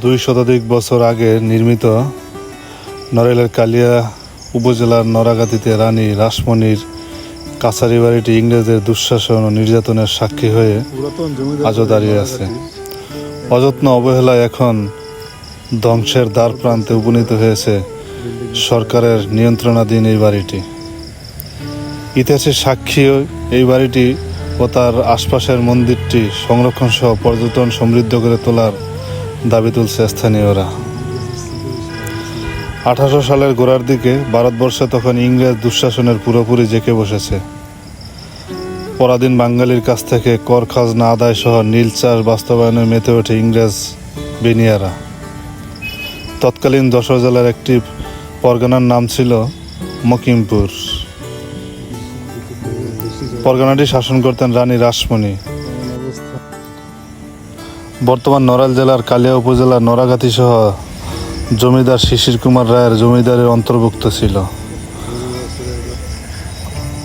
দুই শতাধিক বছর আগে নির্মিত নড়াইলের কালিয়া উপজেলার নরাগাতিতে রানী রাসমণির কাছারি বাড়িটি ইংরেজদের দুঃশাসন ও নির্যাতনের সাক্ষী হয়ে আজও দাঁড়িয়ে আছে। অযত্ন অবহেলায় এখন ধ্বংসের দ্বার প্রান্তে উপনীত হয়েছে সরকারের নিয়ন্ত্রণাধীন এই বাড়িটি ইতিহাসের সাক্ষী এই বাড়িটি ও তার আশপাশের মন্দিরটি সংরক্ষণ সহ পর্যটন সমৃদ্ধ করে তোলার দাবি তুলছে স্থানীয়রা। আঠারোশো সালের গোড়ার দিকে ভারতবর্ষে তখন ইংরেজ দুঃশাসনের পুরোপুরি জেঁকে বসেছে। পরাধীন বাঙালির কাছ থেকে কর খাজনা আদায় সহ নীল চাষ বাস্তবায়নে মেতে ওঠে ইংরেজ বেনিয়ারা। তৎকালীন যশোর জেলার একটি পরগনার নাম ছিল মকিমপুর। পরগনাটি শাসন করতেন রানী রাসমণি। বর্তমান নড়াইল জেলার কালিয়া উপজেলার নরাগাতি সহ জমিদার শিশির কুমার রায়ের জমিদারের অন্তর্ভুক্ত ছিল।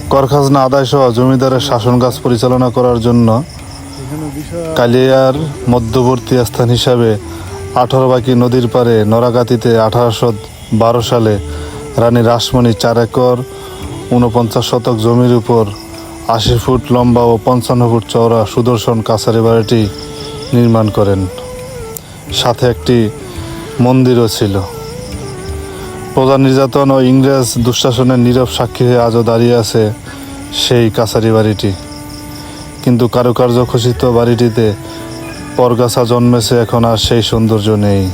করখাজনা আদায় সহ জমিদারের শাসন কাজ পরিচালনা করার জন্য কালিয়ার মধ্যবর্তী স্থান হিসাবে আঠারো বাকি নদীর পারে নরাগাতিতে আঠারোশো বারো সালে রানী রাসমণি চার একর উনপঞ্চাশ শতক জমির উপর আশি ফুট লম্বা ও পঞ্চান্ন ফুট চওড়া সুদর্শন কাছারি বাড়িটি নির্মাণ করেন। সাথে একটি মন্দিরও ছিল। প্রজা নির্যাতন ও ইংরেজ দুঃশাসনের নীরব সাক্ষী হয়ে আজও দাঁড়িয়ে আছে সেই কাছারি বাড়িটি। কিন্তু কারুকার্য খচিত বাড়িটিতে পরগাছা জন্মেছে এখন আর সেই সৌন্দর্য নেই।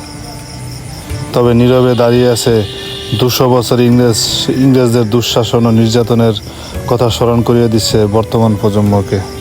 তবে নীরবে দাঁড়িয়ে আছে দুশো বছর ইংরেজ, ইংরেজদের দুঃশাসন ও নির্যাতনের কথা স্মরণ করিয়ে দিচ্ছে বর্তমান প্রজন্মকে।